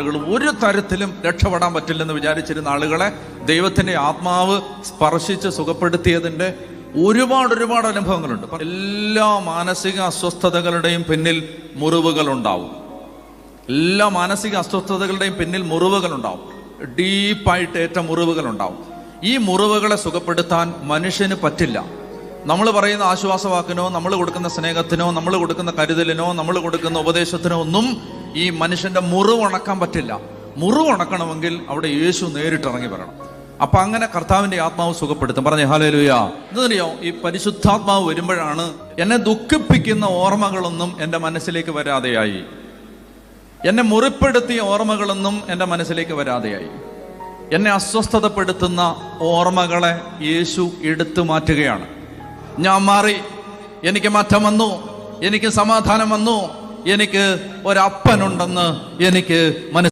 ആളുകൾ ഒരു തരത്തിലും രക്ഷപ്പെടാൻ പറ്റില്ലെന്ന് വിചാരിച്ചിരുന്ന ആളുകളെ ദൈവത്തിന്റെ ആത്മാവ് സ്പർശിച്ച് സുഖപ്പെടുത്തിയതിന്റെ ഒരുപാട് ഒരുപാട് അനുഭവങ്ങളുണ്ട്. എല്ലാ മാനസിക അസ്വസ്ഥതകളുടെയും പിന്നിൽ മുറിവുകൾ ഉണ്ടാവും എല്ലാ മാനസിക അസ്വസ്ഥതകളുടെയും പിന്നിൽ മുറിവുകൾ ഉണ്ടാവും ഡീപ്പായിട്ട് ഏറ്റ മുറിവുകൾ ഉണ്ടാവും ഈ മുറിവുകളെ സുഖപ്പെടുത്താൻ മനുഷ്യന് പറ്റില്ല. നമ്മൾ പറയുന്ന ആശ്വാസവാക്കിനോ നമ്മൾ കൊടുക്കുന്ന സ്നേഹത്തിനോ നമ്മൾ കൊടുക്കുന്ന കരുതലിനോ നമ്മൾ കൊടുക്കുന്ന ഉപദേശത്തിനോ ഒന്നും ഈ മനുഷ്യന്റെ മുറിവ് ഉണക്കാൻ പറ്റില്ല. മുറിവ് ഉണക്കണമെങ്കിൽ അവിടെ യേശു നേരിട്ടിറങ്ങി വരണം. അപ്പൊ അങ്ങനെ കർത്താവിന്റെ ആത്മാവ് സുഖപ്പെടുത്തും. പറഞ്ഞേ ഹാലേലുയ എന്തറിയോ ഈ പരിശുദ്ധാത്മാവ് വരുമ്പോഴാണ് എന്നെ ദുഃഖിപ്പിക്കുന്ന ഓർമ്മകളൊന്നും എന്റെ മനസ്സിലേക്ക് വരാതെയായി. എന്നെ മുറിപ്പെടുത്തിയ ഓർമ്മകളൊന്നും എന്റെ മനസ്സിലേക്ക് വരാതെയായി. എന്നെ അസ്വസ്ഥതപ്പെടുത്തുന്ന ഓർമ്മകളെ യേശു എടുത്തു മാറ്റുകയാണ്. ഞാൻ മാറി. എനിക്ക് മാറ്റം വന്നു. എനിക്ക് സമാധാനം വന്നു. എനിക്ക് ഒരപ്പനുണ്ടെന്ന് എനിക്ക് മനസ്സിലായി.